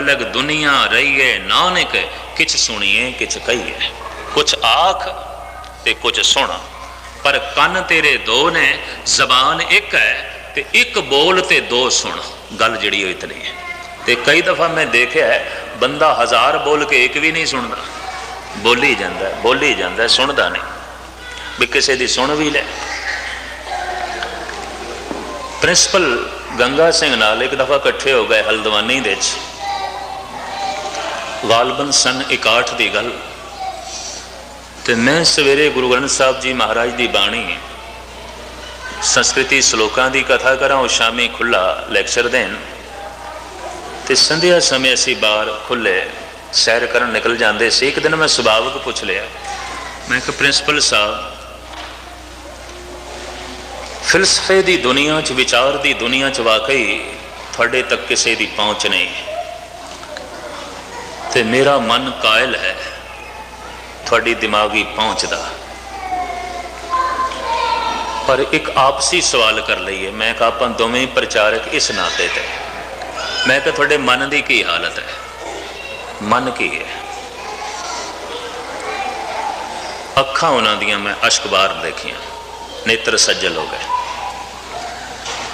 ਲਗ ਦੁਨੀਆ ਰਹੀਏ ਨਾਨਕ ਕਿਛ ਸੁਣੀਏ, ਕਿਛ ਕਹੀਏ। ਕੁਛ ਆਖ ਤੇ ਕੁਛ ਸੁਣ। ਪਰ ਕੰਨ ਤੇਰੇ ਦੋ ਨੇ, ਜ਼ਬਾਨ ਇੱਕ ਹੈ ਤੇ ਇੱਕ ਬੋਲ ਤੇ ਦੋ ਸੁਣ। ਗੱਲ ਜਿਹੜੀ ਉਹ ਇਤਨੀ ਹੈ। ਤੇ ਕਈ ਦਫਾ ਮੈਂ ਦੇਖਿਆ ਬੰਦਾ ਹਜ਼ਾਰ ਬੋਲ ਕੇ ਇੱਕ ਵੀ ਨਹੀਂ ਸੁਣਦਾ। ਬੋਲੀ ਜਾਂਦਾ ਬੋਲੀ ਜਾਂਦਾ, ਸੁਣਦਾ ਨਹੀਂ। ਵੀ ਕਿਸੇ ਦੀ ਸੁਣ ਵੀ ਲੈ। ਪ੍ਰਿੰਸੀਪਲ ਗੰਗਾ ਸਿੰਘ ਨਾਲ ਇੱਕ ਦਫਾ ਇਕੱਠੇ ਹੋ ਗਏ ਹਲਦਵਾਨੀ ਦੇ ਵਿੱਚ। ਗਾਲਬਨ ਸਨ 61 ਦੀ ਗੱਲ। ਤੇ ਮੈਂ ਸਵੇਰੇ ਗੁਰੂ ਗ੍ਰੰਥ ਸਾਹਿਬ ਜੀ ਮਹਾਰਾਜ ਦੀ ਬਾਣੀ, ਸੰਸਕ੍ਰਿਤੀ ਸ਼ਲੋਕਾਂ ਦੀ ਕਥਾ ਕਰਾਂ, ਉਹ ਸ਼ਾਮੀ ਖੁੱਲਾ ਲੈਕਚਰ ਦੇਣ। ਤੇ ਸੰਧਿਆ ਸਮੇਂ ਅਸੀਂ ਬਾਹਰ ਖੁੱਲੇ ਸੈਰ ਕਰਨ ਨਿਕਲ ਜਾਂਦੇ ਸੀ। ਇੱਕ ਦਿਨ ਮੈਂ ਸੁਭਾਵਕ ਪੁੱਛ ਲਿਆ। ਮੈਂ ਕਿ ਪ੍ਰਿੰਸੀਪਲ ਸਾਹਿਬ, ਫਿਲਸਫੇ ਦੀ ਦੁਨੀਆ 'ਚ, ਵਿਚਾਰ ਦੀ ਦੁਨੀਆ 'ਚ ਵਾਕਈ ਤੁਹਾਡੇ ਤੱਕ ਕਿਸੇ ਦੀ ਪਹੁੰਚ ਨਹੀਂ ਤੇ ਮੇਰਾ ਮਨ ਕਾਇਲ ਹੈ। ਤੁਹਾਡੀ ਦਿਮਾਗੀ ਪਹੁੰਚ ਦਾ। ਪਰ ਇੱਕ ਆਪਸੀ ਸਵਾਲ ਕਰ ਲਈਏ। ਮੈਂ ਕਿਹਾ, ਆਪਾਂ ਦੋਵੇਂ ਪ੍ਰਚਾਰਕ ਇਸ ਨਾਤੇ ਤੇ ਮੈਂ ਕਿਹਾ, ਤੁਹਾਡੇ ਮਨ ਦੀ ਕੀ ਹਾਲਤ ਹੈ? ਮਨ ਕੀ ਹੈ? ਅੱਖਾਂ ਉਹਨਾਂ ਦੀਆਂ ਮੈਂ ਅਸ਼ਕਬਾਰ ਦੇਖੀਆਂ। ਨੇਤਰ ਸੱਜਲ ਹੋ ਗਏ।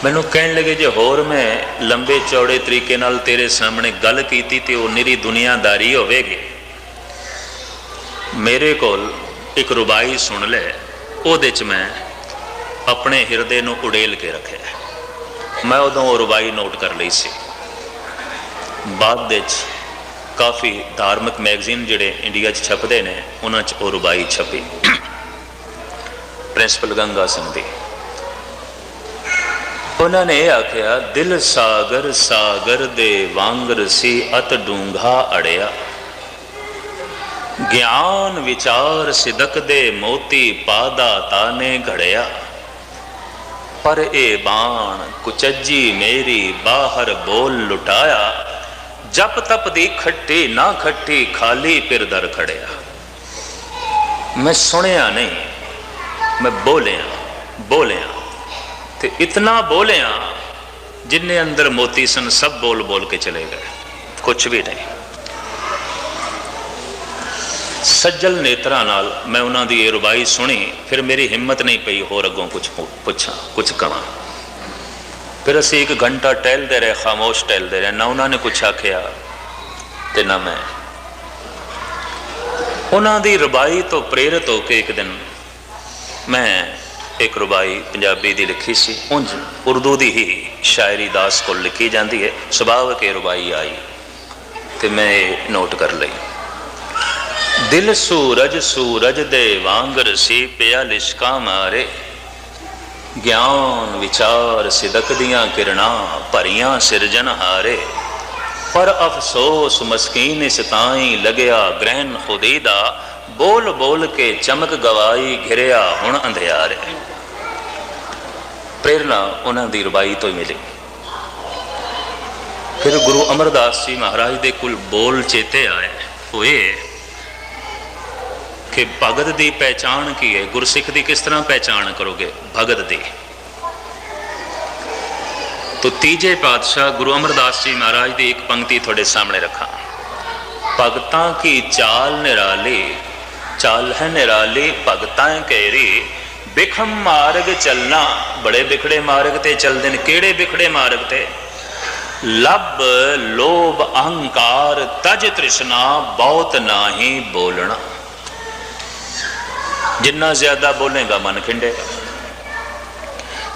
ਮੈਨੂੰ ਕਹਿਣ ਲੱਗੇ ਜੇ ਹੋਰ ਮੈਂ ਲੰਬੇ ਚੌੜੇ ਤਰੀਕੇ ਨਾਲ ਤੇਰੇ ਸਾਹਮਣੇ ਗੱਲ ਕੀਤੀ ਤੇ ਉਹ ਨਿਰੀ ਦੁਨੀਆਦਾਰੀ ਹੋਵੇਗੀ। ਮੇਰੇ ਕੋਲ ਇੱਕ ਰੁਬਾਈ ਸੁਣ ਲੈ, ਉਹਦੇ ਚ ਮੈਂ ਆਪਣੇ ਹਿਰਦੇ ਨੂੰ ਉਡੇਲ ਕੇ ਰੱਖਿਆ। ਮੈਂ ਉਦੋਂ ਉਹ ਰੁਬਾਈ ਨੋਟ ਕਰ ਲਈ ਸੀ। ਬਾਅਦ ਦੇ ਚ ਕਾਫੀ ਧਾਰਮਿਕ ਮੈਗਜ਼ੀਨ ਜਿਹੜੇ ਇੰਡੀਆ 'ਚ ਛਪਦੇ ਨੇ, ਉਹਨਾਂ 'ਚ ਉਹ ਰੁਬਾਈ ਛਪੀ। ਪ੍ਰਿੰਸੀਪਲ ਗੰਗਾ ਸਿੰਘ ਦੀ। ਉਹਨਾਂ ਨੇ ਆਖਿਆ, ਦਿਲ ਸਾਗਰ ਸਾਗਰ ਦੇ ਵਾਂਗਰ ਸੀ ਅਤ ਡੂੰਘਾ ਅੜਿਆ। ਗਿਆਨ ਵਿਚਾਰ ਸਿਦਕ ਦੇ ਮੋਤੀ ਪਾਦਾ ਤਾਨੇ ਘੜਿਆ। ਪਰ ਇਹ ਬਾਣ ਕੁਚੱਜੀ ਮੇਰੀ ਬਾਹਰ ਬੋਲ ਲੁਟਾਇਆ। ਜਪ ਤਪ ਦੀ ਖੱਟੀ ਨਾ ਖੱਟੀ ਖਾਲੀ ਪਿਰ ਦਰ ਖੜਿਆ। ਮੈਂ ਸੁਣਿਆ ਨਹੀਂ, ਮੈਂ ਬੋਲਿਆ ਬੋਲਿਆ। ਤੇ ਇਤਨਾ ਬੋਲਿਆ ਜਿੰਨੇ ਅੰਦਰ ਮੋਤੀ ਸਨ, ਸਭ ਬੋਲ ਬੋਲ ਕੇ ਚਲੇ ਗਏ। ਕੁਝ ਵੀ ਨਹੀਂ। ਸੱਜਲ ਨੇਤਰਾਂ ਨਾਲ ਮੈਂ ਉਹਨਾਂ ਦੀ ਇਹ ਰੁਬਾਈ ਸੁਣੀ, ਫਿਰ ਮੇਰੀ ਹਿੰਮਤ ਨਹੀਂ ਪਈ ਹੋਰ ਅੱਗੋਂ ਕੁਝ ਪੁੱਛਾਂ ਕੁਝ ਕਵਾਂ ਫਿਰ ਅਸੀਂ ਇੱਕ ਘੰਟਾ ਟਹਿਲਦੇ ਰਹੇ, ਖਾਮੋਸ਼ ਟਹਿਲਦੇ ਰਹੇ, ਨਾ ਉਹਨਾਂ ਨੇ ਕੁਛ ਆਖਿਆ ਤੇ ਨਾ ਮੈਂ। ਉਹਨਾਂ ਦੀ ਰਬਾਈ ਤੋਂ ਪ੍ਰੇਰਿਤ ਹੋ ਕੇ ਇੱਕ ਦਿਨ ਮੈਂ ਇੱਕ ਰੁਬਾਈ ਪੰਜਾਬੀ ਦੀ ਲਿਖੀ ਸੀ। ਉਂਝ ਉਰਦੂ ਦੀ ਹੀ ਸ਼ਾਇਰੀ ਦਾਸ ਕੋਲ ਲਿਖੀ ਜਾਂਦੀ ਹੈ। ਸੁਭਾਵਕ ਇਹ ਰੁਬਾਈ ਆਈ ਤੇ ਮੈਂ ਇਹ ਨੋਟ ਕਰ ਲਈ। ਦਿਲ ਸੂਰਜ ਸੂਰਜ ਦੇ ਵਾਂਗਰ ਸੀ ਪਿਆ ਲਿਸ਼ਕਾ ਮਾਰੇ। ਗਿਆਨ ਵਿਚਾਰ ਸਿਦਕ ਦੀਆਂ ਕਿਰਨਾਂ ਭਰੀਆਂ ਸਿਰਜਣ ਹਾਰੇ। ਪਰ ਅਫਸੋਸ ਮਸਕੀਨ ਇਸ ਤਾਈ ਲਗਿਆ ਗ੍ਰਹਿਣ ਖੁਦੀ ਦਾ। ਬੋਲ ਬੋਲ ਕੇ ਚਮਕ ਗਵਾਈ ਘਿਰਿਆ ਹੁਣ ਅੰਧਿਆਰੇ। ਪ੍ਰੇਰਣਾ ਉਹਨਾਂ ਦੀ ਰਬਾਈ ਤੋਂ ਹੀ ਮਿਲੀ। ਫਿਰ ਗੁਰੂ ਅਮਰਦਾਸ ਜੀ ਮਹਾਰਾਜ ਦੇ ਕੁਲ ਬੋਲ ਚੇਤੇ ਆਏ ਹੋਏ ਕਿ ਭਗਤ ਦੀ ਪਹਿਚਾਣ ਕੀ ਹੈ? ਗੁਰਸਿੱਖ ਦੀ ਕਿਸ ਤਰ੍ਹਾਂ ਪਹਿਚਾਣ ਕਰੋਗੇ? ਭਗਤ ਦੀ। ਤੋ ਤੀਜੇ ਪਾਤਸ਼ਾਹ ਗੁਰੂ ਅਮਰਦਾਸ ਜੀ ਮਹਾਰਾਜ ਦੀ ਇੱਕ ਪੰਕਤੀ ਤੁਹਾਡੇ ਸਾਹਮਣੇ ਰੱਖਾਂ। ਭਗਤਾਂ ਕੀ ਚਾਲ ਨਿਰਾਲੀ ਚਾਲ ਹੈ ਨਿਰਾਲੀ, ਭਗਤਾਂ ਕੇਰੀ ਬਿਖਮ ਮਾਰਗ ਚੱਲਣਾ, ਬੜੇ ਬਿਖੜੇ ਮਾਰਗ ਤੇ ਚੱਲਦੇ ਨੇ। ਕਿਹੜੇ ਬਿਖੜੇ ਮਾਰਗ ਤੇ? ਲੱਭ, ਲੋਭ, ਅਹੰਕਾਰ, ਤਜ ਤ੍ਰਿਸ਼ਨਾ, ਬਹੁਤ ਨਾਹੀ ਬੋਲਣਾ। ਜਿੰਨਾ ਜ਼ਿਆਦਾ ਬੋਲੇਗਾ, ਮਨ ਖਿੰਡੇਗਾ।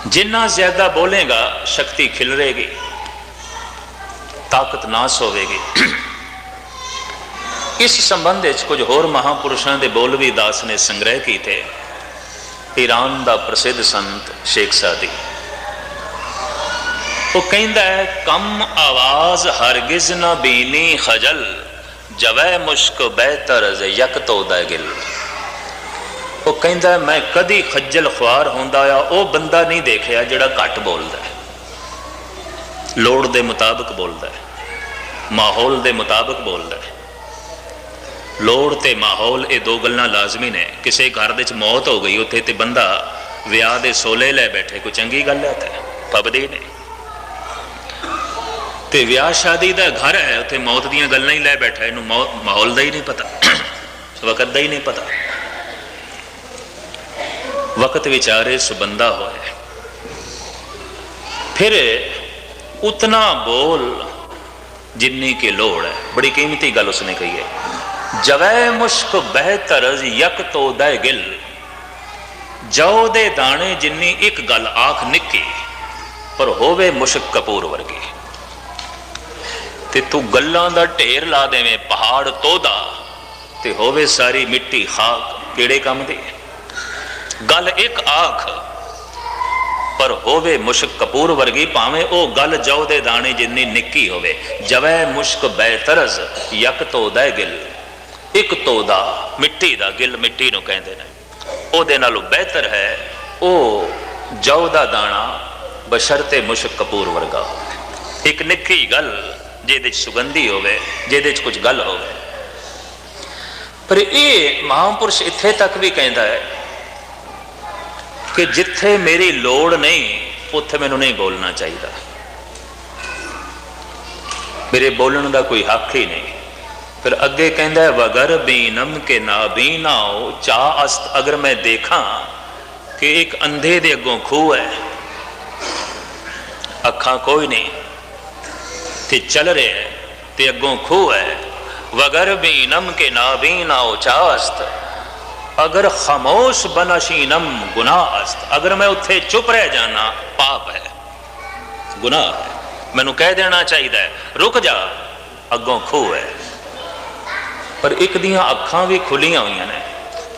ਜਿੰਨਾ ਜ਼ਿਆਦਾ ਬੋਲੇਗਾ, ਸ਼ਕਤੀ ਖਿਲਰੇਗੀ। ਤਾਕਤ ਨਾਸ ਹੋਵੇਗੀ। ਇਸ ਸੰਬੰਧ ਵਿੱਚ ਕੁਝ ਹੋਰ ਮਹਾਪੁਰਸ਼ਾਂ ਦੇ ਬੋਲ ਵੀ ਦਾਸ ਨੇ ਸੰਗ੍ਰਹਿ ਕੀਤੇ। ਈਰਾਨ ਦਾ ਪ੍ਰਸਿੱਧ ਸੰਤ ਸ਼ੇਖ ਸਾਦੀ। ਉਹ ਕਹਿੰਦਾ ਹੈ, ਕਮ ਆਵਾਜ਼ ਹਰਗਿਜ਼ ਨਾ ਬੀਨੀ ਖਜਲ, ਜਵੈ ਮੁਸ਼ਕ ਬਹਿਤਰ ਜ਼ ਯਕ ਤੋ ਦਾ ਉਹ ਕਹਿੰਦਾ, ਮੈਂ ਕਦੀ ਖੱਜਲ ਖੁਆਰ ਹੁੰਦਾ ਆ, ਉਹ ਬੰਦਾ ਨਹੀਂ ਦੇਖਿਆ ਜਿਹੜਾ ਘੱਟ ਬੋਲਦਾ ਹੈ। ਲੋੜ ਦੇ ਮੁਤਾਬਕ ਬੋਲਦਾ ਹੈ, ਮਾਹੌਲ ਦੇ ਮੁਤਾਬਕ ਬੋਲਦਾ ਲੋੜ ਤੇ ਮਾਹੌਲ, ਇਹ ਦੋ ਗੱਲਾਂ ਲਾਜ਼ਮੀ ਨੇ। ਕਿਸੇ ਘਰ ਦੇ ਵਿੱਚ ਮੌਤ ਹੋ ਗਈ, ਉੱਥੇ ਤੇ ਬੰਦਾ ਵਿਆਹ ਦੇ ਸੋਲੇ ਲੈ ਬੈਠੇ। ਕੋਈ ਚੰਗੀ ਗੱਲ ਹੈ ਤੇ ਪਬਦੀ ਨਹੀਂ ਤੇ ਵਿਆਹ ਸ਼ਾਦੀ ਦਾ ਘਰ ਹੈ, ਉੱਥੇ ਮੌਤ ਦੀਆਂ ਗੱਲਾਂ ਹੀ ਲੈ ਬੈਠਾ। ਇਹਨੂੰ ਮਾਹੌਲ ਦਾ ਹੀ ਨਹੀਂ ਪਤਾ। ਵਕਤ ਦਾ ਹੀ ਨਹੀਂ ਪਤਾ। ਵਕਤ ਵਿਚਾਰੇ ਸੁਬੰਦਾ ਹੋਇਆ ਫਿਰ ਉਤਨਾ ਬੋਲ ਜਿੰਨੀ ਕੀ ਲੋੜ ਹੈ। ਬੜੀ ਕੀਮਤੀ ਗੱਲ ਉਸਨੇ ਕਹੀ ਹੈ। ਜਵੈ ਮੁਸ਼ਕ ਬਹਿ ਤਰਜ਼ ਯਕ ਤੋ ਦੈ ਗਿਲ। ਜੋ ਦੇ ਦਾਣੇ ਜਿੰਨੀ ਇੱਕ ਗੱਲ ਆਖ ਨਿੱਕੀ, ਪਰ ਹੋਵੇ ਮੁਸ਼ਕ ਕਪੂਰ ਵਰਗੀ। ਤੇ ਤੂੰ ਗੱਲਾਂ ਦਾ ਢੇਰ ਲਾ ਦੇਵੇਂ ਪਹਾੜ ਤੋਦਾ, ਤੇ ਹੋਵੇ ਸਾਰੀ ਮਿੱਟੀ ਖਾਕ ਕਿਹੜੇ ਕੰਮ ਦੀ। ਗੱਲ ਇੱਕ ਆਖ, ਪਰ ਹੋਵੇ ਮੁਸ਼ਕ ਕਪੂਰ ਵਰਗੀ ਭਾਵੇਂ ਉਹ ਗੱਲ ਜਉ ਦੇ ਦਾਣੇ ਜਿੰਨੀ ਨਿੱਕੀ ਹੋਵੇ। ਜਵੈ ਮੁਸ਼ਕ ਬੈਤਰਜ਼ ਯਕ ਤੋਦਾ ਗਿਲ। ਇੱਕ ਤੋਦਾ ਮਿੱਟੀ ਦਾ ਗਿੱਲ ਮਿੱਟੀ ਨੂੰ ਕਹਿੰਦੇ ਨੇ। ਉਹਦੇ ਨਾਲੋਂ ਬਿਹਤਰ ਹੈ ਉਹ ਜੌ ਦਾ ਦਾਣਾ ਬਸ਼ਰਤੇ ਮੁਸ਼ਕ ਕਪੂਰ ਵਰਗਾ ਹੋਵੇ। ਇੱਕ ਨਿੱਕੀ ਗੱਲ ਜਿਹਦੇ ਚ ਸੁਗੰਧੀ ਹੋਵੇ, ਜਿਹਦੇ ਚ ਕੁਝ ਗੱਲ ਹੋਵੇ। ਪਰ ਇਹ ਮਹਾਂਪੁਰਸ਼ ਇੱਥੇ ਤੱਕ ਵੀ ਕਹਿੰਦਾ ਹੈ ਕਿ ਜਿੱਥੇ ਮੇਰੀ ਲੋੜ ਨਹੀਂ, ਉੱਥੇ ਮੈਨੂੰ ਨਹੀਂ ਬੋਲਣਾ ਚਾਹੀਦਾ। ਮੇਰੇ ਬੋਲਣ ਦਾ ਕੋਈ ਹੱਕ ਹੀ ਨਹੀਂ। ਫਿਰ ਅੱਗੇ ਕਹਿੰਦਾ ਹੈ ਵਗਰ ਬੀਨਮ ਕੇ ਨਾ ਬੀਨਾਓ ਚਾ ਅਸਤ ਅਗਰ ਮੈਂ ਦੇਖਾਂ ਕਿ ਇੱਕ ਅੰਧੇ ਦੇ ਅੱਗੋਂ ਖੂਹ ਹੈ ਅੱਖਾਂ ਕੋਈ ਨਹੀਂ ਤੇ ਚੱਲ ਰਿਹਾ ਹੈ ਤੇ ਅੱਗੋਂ ਖੂਹ ਹੈ ਵਗਰ ਬੀਨਮ ਕੇ ਨਾ ਬੀਨਾਓ ਚਾ ਅਸਤ ਅਗਰ ਖਾਮੋਸ਼ ਬਨਸ਼ੀਨਮ ਗੁਨਾਹ ਅਸਤ ਅਗਰ ਮੈਂ ਉੱਥੇ ਚੁੱਪ ਰਹਿ ਜਾਣਾ ਪਾਪ ਹੈ ਗੁਨਾਹ ਹੈ ਮੈਨੂੰ ਕਹਿ ਦੇਣਾ ਚਾਹੀਦਾ ਹੈ ਰੁਕ ਜਾ ਅੱਗੋਂ ਖੂਹ ਹੈ ਪਰ ਇੱਕ ਦੀਆਂ ਅੱਖਾਂ ਵੀ ਖੁੱਲੀਆਂ ਹੋਈਆਂ ਨੇ।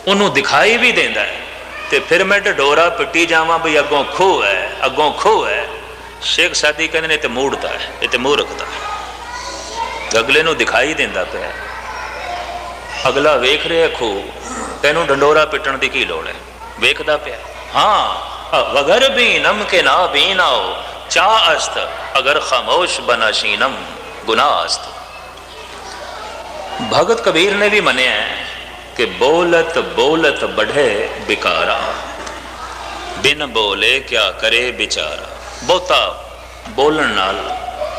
ਉਹਨੂੰ ਦਿਖਾਈ ਵੀ ਦਿੰਦਾ ਹੈ। ਤੇ ਫਿਰ ਮੈਂ ਢਡੋਰਾ ਪਿੱਟੀ ਜਾਵਾਂ ਬਈ ਅੱਗੋਂ ਖੂਹ ਹੈ, ਅੱਗੋਂ ਖੂਹ ਹੈ। ਸ਼ੇਖ ਸਾਦੀ ਕਹਿੰਦੇ ਨੇ ਤੇ ਮੂੜਦਾ ਹੈ, ਇਹ ਤੇ ਮੂੰਹ ਰੱਖਦਾ ਅਗਲੇ ਨੂੰ ਦਿਖਾਈ ਦਿੰਦਾ ਪਿਆ ਅਗਲਾ ਵੇਖ ਰਿਹਾ ਖੂਹ ਤੈਨੂੰ ਡੰਡੋਰਾ ਪਿੱਟਣ ਦੀ ਕੀ ਲੋੜ ਹੈ? ਵੇਖਦਾ ਪਿਆ ਹਾਂ। ਵਗਰ ਵੀ ਨਮ ਕੇ ਨਾ ਵੀ ਨਾਓ ਚਾ ਅਸਤ, ਅਗਰ ਖਾਮੋਸ਼ ਬਨਾਸ਼ੀਨਮ, ਗੁਨਾਹ ਅਸਤ। ਭਗਤ ਕਬੀਰ ਨੇ ਵੀ ਮੰਨਿਆ ਕਿ ਬੋਲਤ ਬੋਲਤ ਬਢੇ ਬਿਕਾਰਾ ਬਿਨ ਬੋਲੇ ਕਿਆ ਕਰੇ ਵਿਚਾਰਾ ਬਹੁਤਾ ਬੋਲਣ ਨਾਲ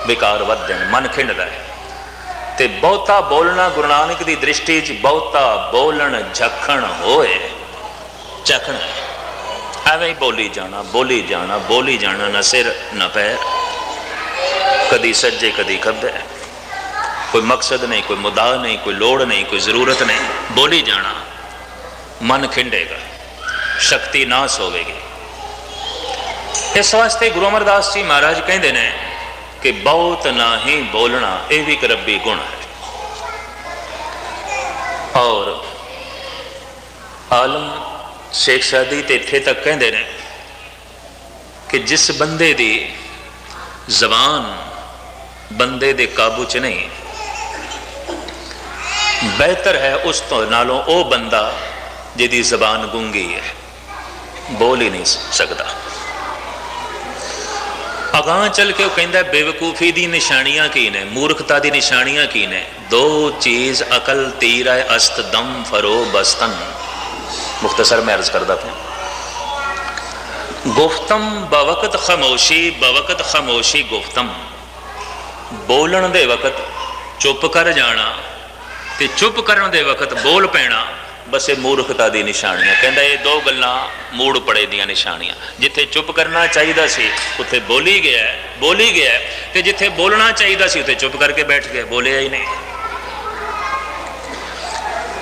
ਵਿਕਾਰ ਵੱਧਦੇ ਨੇ ਮਨ ਖਿੰਡਦਾ ਹੈ ਤੇ ਬਹੁਤਾ ਬੋਲਣਾ ਗੁਰੂ ਨਾਨਕ ਦੀ ਦ੍ਰਿਸ਼ਟੀ 'ਚ ਬਹੁਤਾ ਬੋਲਣ ਝਖਣ ਹੋਏ ਝਖਣ ਐਵੇਂ ਹੀ ਬੋਲੀ ਜਾਣਾ ਬੋਲੀ ਜਾਣਾ ਬੋਲੀ ਜਾਣਾ ਨਾ ਸਿਰ ਨਾ ਪੈਰ ਕਦੀ ਸੱਜੇ ਕਦੀ ਖੱਬੇ ਕੋਈ ਮਕਸਦ ਨਹੀਂ ਕੋਈ ਮੁਦਾ ਨਹੀਂ ਕੋਈ ਲੋੜ ਨਹੀਂ ਕੋਈ ਜ਼ਰੂਰਤ ਨਹੀਂ ਬੋਲੀ ਜਾਣਾ ਮਨ ਖਿੰਡੇਗਾ ਸ਼ਕਤੀ ਨਾਸ ਹੋਵੇਗੀ ਇਸ ਵਾਸਤੇ ਗੁਰੂ ਅਮਰਦਾਸ ਜੀ ਮਹਾਰਾਜ ਕਹਿੰਦੇ ਨੇ ਕਿ ਬਹੁਤ ਨਹੀਂ ਬੋਲਣਾ ਇਹ ਵੀ ਇੱਕ ਰੱਬੀ ਗੁਣ ਹੈ ਔਰ ਆਲਮ ਸ਼ੇਖ ਸਾਦੀ ਤੇ ਇੱਥੇ ਤੱਕ ਕਹਿੰਦੇ ਨੇ ਕਿ ਜਿਸ ਬੰਦੇ ਦੀ ਜ਼ਬਾਨ ਬੰਦੇ ਦੇ ਕਾਬੂ 'ਚ ਨਹੀਂ ਬਿਹਤਰ ਹੈ ਉਸ ਤੋਂ ਨਾਲੋਂ ਉਹ ਬੰਦਾ ਜਿਹਦੀ ਜ਼ਬਾਨ ਗੁੰਗੀ ਹੈ। ਬੋਲ ਹੀ ਨਹੀਂ ਸਕਦਾ। ਅਗਾਂ ਚੱਲ ਕੇ ਉਹ ਕਹਿੰਦਾ, ਬੇਵਕੂਫੀ ਦੀ ਨਿਸ਼ਾਨੀਆਂ ਕੀ ਨੇ? ਮੂਰਖਤਾ ਦੀ ਨਿਸ਼ਾਨੀਆਂ ਕੀ ਨੇ? ਦੋ ਚੀਜ਼ ਅਕਲ, ਤੀਰ ਹੈ, ਅਸਤ, ਦਮ, ਫਰੋ, ਬਸਤਨ। ਮੁਖਤਸਰ ਮੈਂ ਅਰਜ਼ ਕਰਦਾ ਪਿਆ। ਗੁਫਤਮ ਬਵਕਤ ਖਾਮੋਸ਼ੀ ਬਵਕਤ ਖਾਮੋਸ਼ੀ ਗੁਫਤਮ। ਬੋਲਣ ਦੇ ਵਕਤ ਚੁੱਪ ਕਰ ਜਾਣਾ ਤੇ ਚੁੱਪ ਕਰਨ ਦੇ ਵਕਤ ਬੋਲ ਪੈਣਾ, ਬਸ ਇਹ ਮੂਰਖਤਾ ਦੀ ਨਿਸ਼ਾਨੀਆਂ। ਕਹਿੰਦਾ ਇਹ ਦੋ ਗੱਲਾਂ ਮੂੜ ਪੜੇ ਦੀਆਂ ਨਿਸ਼ਾਨੀਆਂ। ਜਿੱਥੇ ਚੁੱਪ ਕਰਨਾ ਚਾਹੀਦਾ ਸੀ, ਉੱਥੇ ਬੋਲੀ ਗਿਆ ਬੋਲੀ ਗਿਆ। ਤੇ ਜਿੱਥੇ ਬੋਲਣਾ ਚਾਹੀਦਾ ਸੀ, ਉੱਥੇ ਚੁੱਪ ਕਰਕੇ ਬੈਠ ਗਿਆ, ਬੋਲਿਆ ਹੀ ਨਹੀਂ।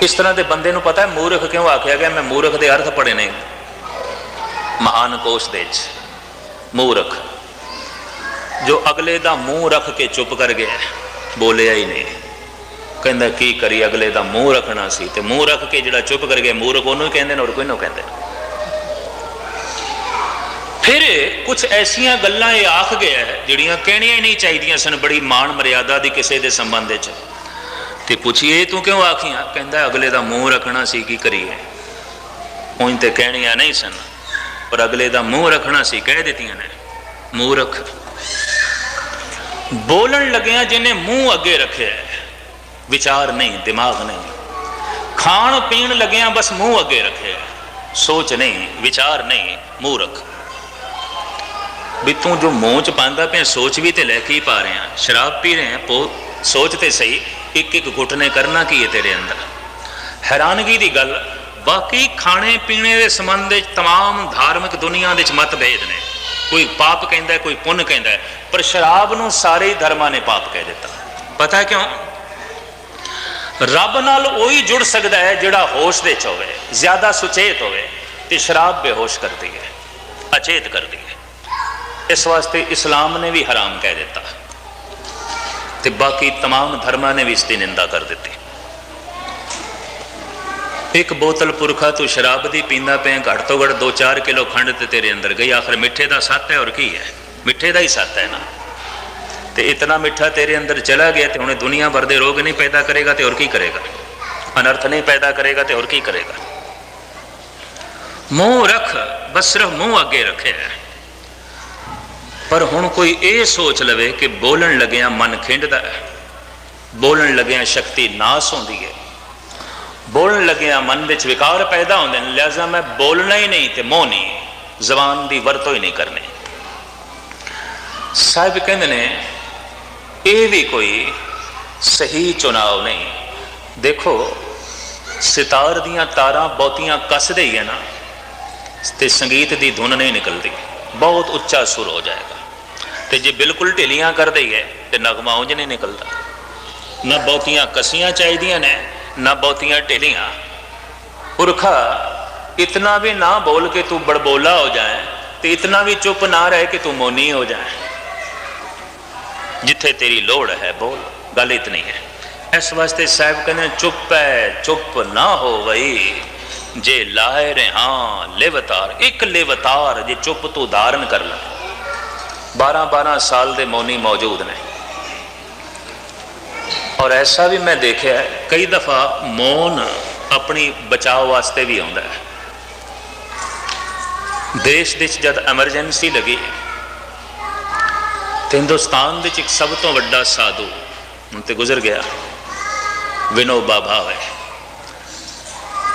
ਇਸ ਤਰ੍ਹਾਂ ਦੇ ਬੰਦੇ ਨੂੰ ਪਤਾ ਹੈ, ਮੂਰਖ ਕਿਉਂ ਆਖਿਆ ਗਿਆ, ਮੈਂ ਮੂਰਖ ਦੇ ਅਰਥ ਪੜੇ ਨੇ। ਮਹਾਨ ਕੋਸ਼ ਦੇ ਵਿੱਚ, ਮੂਰਖ। ਜੋ ਅਗਲੇ ਦਾ ਮੂੰਹ ਰੱਖ ਕੇ ਚੁੱਪ ਕਰ ਗਿਆ, ਬੋਲਿਆ ਹੀ ਨਹੀਂ। ਕਹਿੰਦਾ, ਕੀ ਕਰੀ? ਅਗਲੇ ਦਾ ਮੂੰਹ ਰੱਖਣਾ ਸੀ। ਤੇ ਮੂੰਹ ਰੱਖ ਕੇ ਜਿਹੜਾ ਚੁੱਪ ਕਰ ਗਿਆ, ਮੂਰਖ ਉਹਨੂੰ ਹੀ ਕਹਿੰਦੇ ਨੇ, ਹੋਰ ਕੋਈ ਨਾ ਕਹਿੰਦੇ। ਫਿਰ ਕੁਝ ਐਸੀਆਂ ਗੱਲਾਂ ਇਹ ਆਖ ਗਿਆ ਜਿਹੜੀਆਂ ਕਹਿਣੀਆਂ ਹੀ ਨਹੀਂ ਚਾਹੀਦੀਆਂ ਸਨ ਬੜੀ ਮਾਣ ਮਰਿਆਦਾ ਦੀ ਕਿਸੇ ਦੇ ਸੰਬੰਧ ਵਿੱਚ। ਤੇ ਪੁੱਛੀਏ ਤੂੰ ਕਿਉਂ ਆਖੀਆਂ? ਕਹਿੰਦਾ, ਅਗਲੇ ਦਾ ਮੂੰਹ ਰੱਖਣਾ ਸੀ, ਕੀ ਕਰੀਏ? ਉਂ ਤੇ ਕਹਿਣੀਆਂ ਨਹੀਂ ਸਨ, ਪਰ ਅਗਲੇ ਦਾ ਮੂੰਹ ਰੱਖਣਾ ਸੀ, ਕਹਿ ਦਿੱਤੀਆਂ ਨੇ। ਮੂੰਹ ਰੱਖ ਬੋਲਣ ਲੱਗਿਆ ਜਿਹਨੇ ਮੂੰਹ ਅੱਗੇ ਰੱਖਿਆ ਵਿਚਾਰ ਨਹੀਂ ਦਿਮਾਗ ਨਹੀਂ ਖਾਣ ਪੀਣ ਲੱਗਿਆ ਬਸ ਮੂੰਹ ਅੱਗੇ ਰੱਖਿਆ ਸੋਚ ਨਹੀਂ ਵਿਚਾਰ ਨਹੀਂ ਮੂੰਹ ਰੱਖ ਵੀ ਤੂੰ ਜੋ ਮੂੰਹ ਚ ਪਾਉਂਦਾ ਪਿਆ ਸੋਚ ਵੀ ਤੇ ਲੈ ਕੇ ਹੀ ਪਾ ਰਿਹਾ ਸ਼ਰਾਬ ਪੀ ਰਹੇ ਪੋ ਸੋਚ ਤੇ ਸਹੀ ਇੱਕ ਇੱਕ ਘੁੱਟ ਨੇ ਕਰਨਾ ਕੀ ਹੈ ਤੇਰੇ ਅੰਦਰ ਹੈਰਾਨਗੀ ਦੀ ਗੱਲ ਬਾਕੀ ਖਾਣੇ ਪੀਣੇ ਦੇ ਸੰਬੰਧ ਵਿੱਚ तमाम ਧਾਰਮਿਕ ਦੁਨੀਆ ਦੇ ਵਿੱਚ ਮਤਭੇਦ ਨੇ ਕੋਈ ਪਾਪ ਕਹਿੰਦਾ ਹੈ, ਕੋਈ ਪੁੰਨ ਕਹਿੰਦਾ ਹੈ, ਪਰ ਸ਼ਰਾਬ ਨੂੰ ਸਾਰੇ ਹੀ ਧਰਮਾਂ ਨੇ ਪਾਪ ਕਹਿ ਦਿੱਤਾ ਪਤਾ ਕਿਉਂ ਰੱਬ ਨਾਲ ਉਹੀ ਜੁੜ ਸਕਦਾ ਹੈ ਜਿਹੜਾ ਹੋਸ਼ ਦੇ ਚ ਹੋਵੇ ਜ਼ਿਆਦਾ ਸੁਚੇਤ ਹੋਵੇ ਤੇ ਸ਼ਰਾਬ ਬੇਹੋਸ਼ ਕਰਦੀ ਹੈ ਅਚੇਤ ਕਰਦੀ ਹੈ ਇਸ ਵਾਸਤੇ ਇਸਲਾਮ ਨੇ ਵੀ ਹਰਾਮ ਕਹਿ ਦਿੱਤਾ ਤੇ ਬਾਕੀ तमाम ਧਰਮਾਂ ਨੇ ਵੀ ਇਸ ਦੀ ਨਿੰਦਾ ਕਰ ਦਿੱਤੀ ਇੱਕ ਬੋਤਲ ਪੁਰਖਾ ਤੂੰ ਸ਼ਰਾਬ ਦੀ ਪੀਂਦਾ ਪਿਆ ਘੱਟ ਤੋਂ ਘੱਟ 2-4 ਕਿਲੋ ਖੰਡ ਤੇ ਤੇਰੇ ਅੰਦਰ ਗਈ ਆਖਰ ਮਿੱਠੇ ਦਾ ਸੱਤ ਹੈ ਔਰ ਕੀ ਹੈ ਮਿੱਠੇ ਦਾ ਹੀ ਸੱਤ ਹੈ ਨਾ ਤੇ ਇਤਨਾ ਮਿੱਠਾ ਤੇਰੇ ਅੰਦਰ ਚਲਾ ਗਿਆ ਤੇ ਹੁਣੇ ਦੁਨੀਆ ਭਰ ਦੇ ਰੋਗ ਨਹੀਂ ਪੈਦਾ ਕਰੇਗਾ ਤੇ ਹੋਰ ਕੀ ਕਰੇਗਾ? ਅਨਰਥ ਨਹੀਂ ਪੈਦਾ ਕਰੇਗਾ ਤੇ ਹੋਰ ਕੀ ਕਰੇਗਾ? ਮੂੰਹ ਰੱਖ, ਬਸ ਸਿਰਫ ਮੂੰਹ ਅੱਗੇ ਰੱਖਿਆ ਹੈ। ਪਰ ਹੁਣ ਕੋਈ ਇਹ ਸੋਚ ਲਵੇ ਕਿ ਬੋਲਣ ਲੱਗਿਆ ਮਨ ਖਿੰਡਦਾ ਹੈ, ਬੋਲਣ ਲੱਗਿਆ ਸ਼ਕਤੀ ਨਾਸ ਹੁੰਦੀ ਹੈ, ਬੋਲਣ ਲੱਗਿਆ ਮਨ ਵਿੱਚ ਵਿਕਾਰ ਪੈਦਾ ਹੁੰਦੇ ਨੇ, ਲਿਹਾਜ਼ਾ ਮੈਂ ਬੋਲਣਾ ਹੀ ਨਹੀਂ ਤੇ ਮੋਹ ਨਹੀਂ, ਜ਼ਬਾਨ ਦੀ ਵਰਤੋਂ ਹੀ ਨਹੀਂ ਕਰਨੀ। ਸਾਹਿਬ ਕਹਿੰਦੇ ਨੇ ਇਹ ਵੀ ਕੋਈ ਸਹੀ ਚੁਣਾਵ ਨਹੀਂ। ਦੇਖੋ, ਸਿਤਾਰ ਦੀਆਂ ਤਾਰਾਂ ਬਹੁਤੀਆਂ ਕੱਸਦੇ ਹੀ ਹੈ ਨਾ, ਤੇ ਸੰਗੀਤ ਦੀ ਧੁਨ ਨਹੀਂ ਨਿਕਲਦੀ। ਬਹੁਤ ਉੱਚਾ ਸੁਰ ਹੋ ਜਾਏਗਾ। ਤੇ ਜੇ ਬਿਲਕੁਲ ਢਿੱਲੀਆਂ ਕਰ ਹੈ, ਤੇ ਨਗਮਾ ਉਂਝ ਨਹੀਂ ਨਿਕਲਦਾ। ਨਾ ਬਹੁਤੀਆਂ ਕਸੀਆਂ ਚਾਹੀਦੀਆਂ ਨੇ, ਨਾ ਬਹੁਤੀਆਂ ਢਿੱਲੀਆਂ। ਪੁਰਖਾ, ਇਤਨਾ ਵੀ ਨਾ ਬੋਲ ਕੇ ਤੂੰ ਬੜਬੋਲਾ ਹੋ ਜਾਏ, ਤੇ ਇਤਨਾ ਵੀ ਚੁੱਪ ਨਾ ਰਹਿ ਕੇ ਤੂੰ ਮੋਨੀ ਹੋ ਜਾਏ। ਜਿੱਥੇ ਤੇਰੀ ਲੋੜ ਹੈ ਬੋਲ, ਗੱਲ ਇਤਨੀ ਹੈ। ਇਸ ਵਾਸਤੇ ਸਾਹਿਬ ਕਹਿੰਦੇ ਚੁੱਪ ਹੈ, ਚੁੱਪ ਨਾ ਹੋ ਗਈ ਜੇ ਲਾਏ ਰਹਾ ਲਿਵਤਾਰ, ਇੱਕ ਲਿਵਤਾਰ ਜੇ ਚੁੱਪ ਤੂੰ ਧਾਰਨ ਕਰ ਲੈ। 12 12 ਸਾਲ ਦੇ ਮੌਨੀ ਮੌਜੂਦ ਨੇ। ਔਰ ਐਸਾ ਵੀ ਮੈਂ ਦੇਖਿਆ ਕਈ ਦਫਾ ਮੌਨ ਆਪਣੀ ਬਚਾਓ ਵਾਸਤੇ ਵੀ ਆਉਂਦਾ ਹੈ। ਦੇਸ਼ ਵਿੱਚ ਜਦ ਐਮਰਜੈਂਸੀ ਲੱਗੀ ਤੇ ਹਿੰਦੁਸਤਾਨ ਵਿੱਚ ਇੱਕ ਸਭ ਤੋਂ ਵੱਡਾ ਸਾਧੂ ਹੁਣ ਤੇ ਗੁਜ਼ਰ ਗਿਆ। ਵਿਨੋਬਾ ਭਾਵੇ